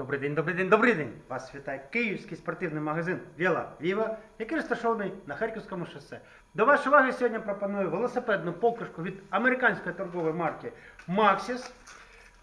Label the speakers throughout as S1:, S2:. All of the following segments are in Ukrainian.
S1: Добрий день, добрий день, добрий день! Вас вітає київський спортивний магазин Віла Віва, який розташований на Харківському шосе. До вашої уваги сьогодні пропоную велосипедну покришку від американської торгової марки Maxis.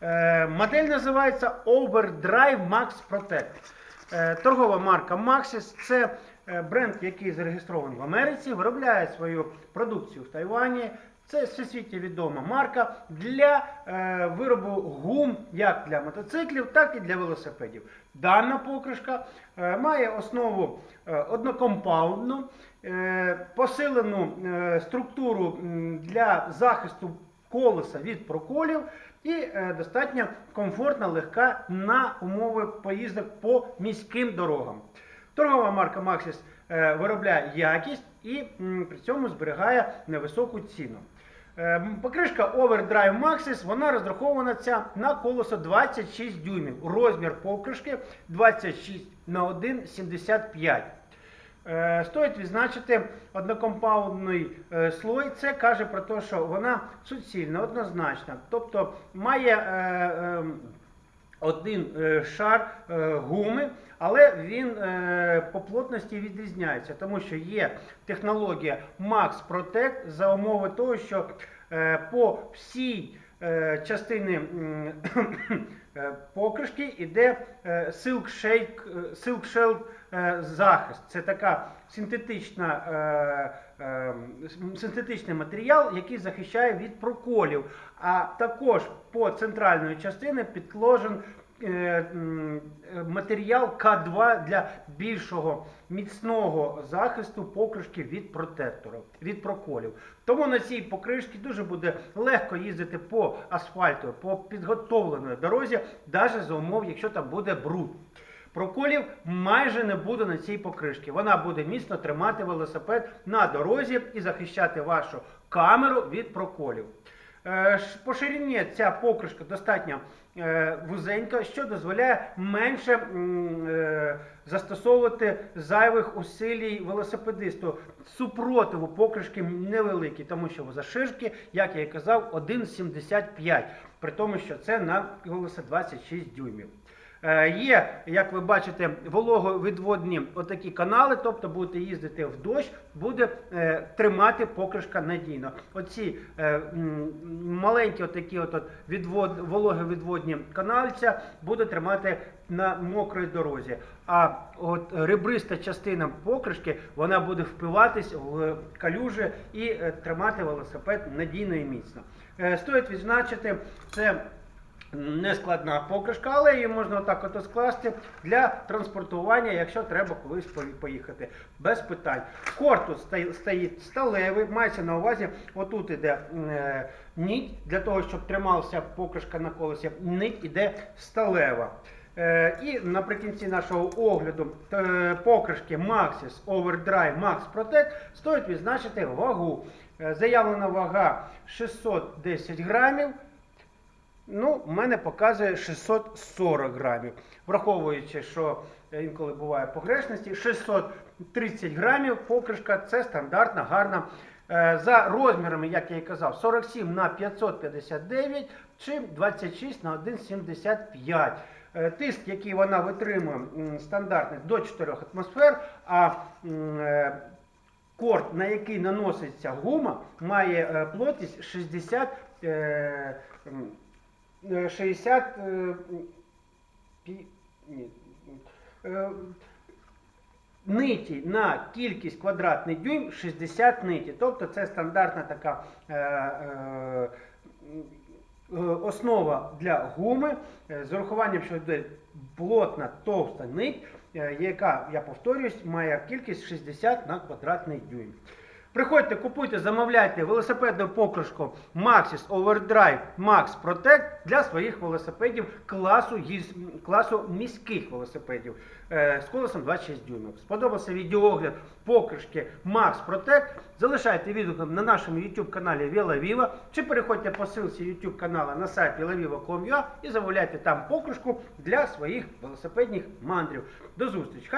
S1: Е, модель називається Overdrive Max Protect. Е, торгова марка Maxis це е, бренд, який зареєстрований в Америці, виробляє свою продукцію в Тайвані. Це всесвітньо відома марка для е, виробу гум як для мотоциклів, так і для велосипедів. Дана покришка е, має основу е, однокомпаундну, е, посилену е, структуру для захисту колеса від проколів і е, достатньо комфортна, легка на умови поїздок по міським дорогам. Торгова марка Maxis виробляє якість і при цьому зберігає невисоку ціну. Е, Покришка Overdrive Maxis вона розрахована ця на колесо 26 дюймів. Розмір покришки 26 на 1,75. Е, Стоїть відзначити однокомпаундний е, слой. Це каже про те, що вона суцільна, однозначна. Тобто має е, е, один е, шар е, гуми, але він е, по плотності відрізняється, тому що є технологія Max Protect за умови того, що по всій частині покришки іде е, е, Silk Shell е, захист. Це така синтетична, е, е, синтетичний матеріал, який захищає від проколів. А також по центральної частини підложен е, е, матеріал К2 для більшого міцного захисту покришки від протекторів, від проколів. Тому на цій покришці дуже буде легко їздити по асфальту, по підготовленої дорозі, навіть за умов, якщо там буде бруд. Проколів майже не буде на цій покришці. Вона буде міцно тримати велосипед на дорозі і захищати вашу камеру від проколів. Е, По ширині ця покришка достатньо е, вузенька, що дозволяє менше е, застосовувати зайвих усилій велосипедисту. Супротиву покришки невеликий, тому що заширки, як я і казав, 1,75, при тому, що це на колесо 26 дюймів. Е, Є, як ви бачите, вологовідводні отакі канали, тобто будете їздити в дощ, буде е, тримати покришка надійно. Оці е, маленькі отакі от, відвод, вологовідводні канальця буде тримати на мокрій дорозі. А от ребриста частина покришки вона буде впиватись в калюжі і тримати велосипед надійно і міцно. Стоїть відзначити, це не складна покришка, але її можна отак от скласти для транспортування, якщо треба колись поїхати. Без питань. Корпус стоїть, сталевий, мається на увазі, отут іде е, нить, для того, щоб трималася покришка на колесі, нить іде сталева. Е, і наприкінці нашого огляду е, покришки Maxis Overdrive Max Protect стоїть відзначити вагу. Заявлена вага 610 грамів. Ну, в мене показує 640 грамів. Враховуючи, що інколи буває погрешності, 630 грамів покришка це стандартна, гарна. Е, За розмірами, як я і казав, 47 на 559 чи 26 на 1,75. Е, Тиск, який вона витримує, стандартний до 4 атмосфер, а е, корт, на який наноситься гума, має плотність 60 е, м, е, 60 е, пі- ні, е, ниті на кількість квадратний дюйм 60 ниті. Тобто це стандартна така е, е, е, основа для гуми е, з урахуванням, що йде плотна товста нить, е, яка, я повторюсь, має кількість 60 на квадратний дюйм. Приходьте, купуйте, замовляйте велосипедну покришку Maxis Overdrive Max Protect для своїх велосипедів класу, класу міських велосипедів е, з колесом 26 дюймів. Сподобався відеоогляд покришки Max Protect. Залишайте відгук на нашому YouTube каналі VelaViva чи переходьте по ссылці YouTube канала на сайт velaviva.com.ua і замовляйте там покришку для своїх велосипедних мандрів. До зустрічі!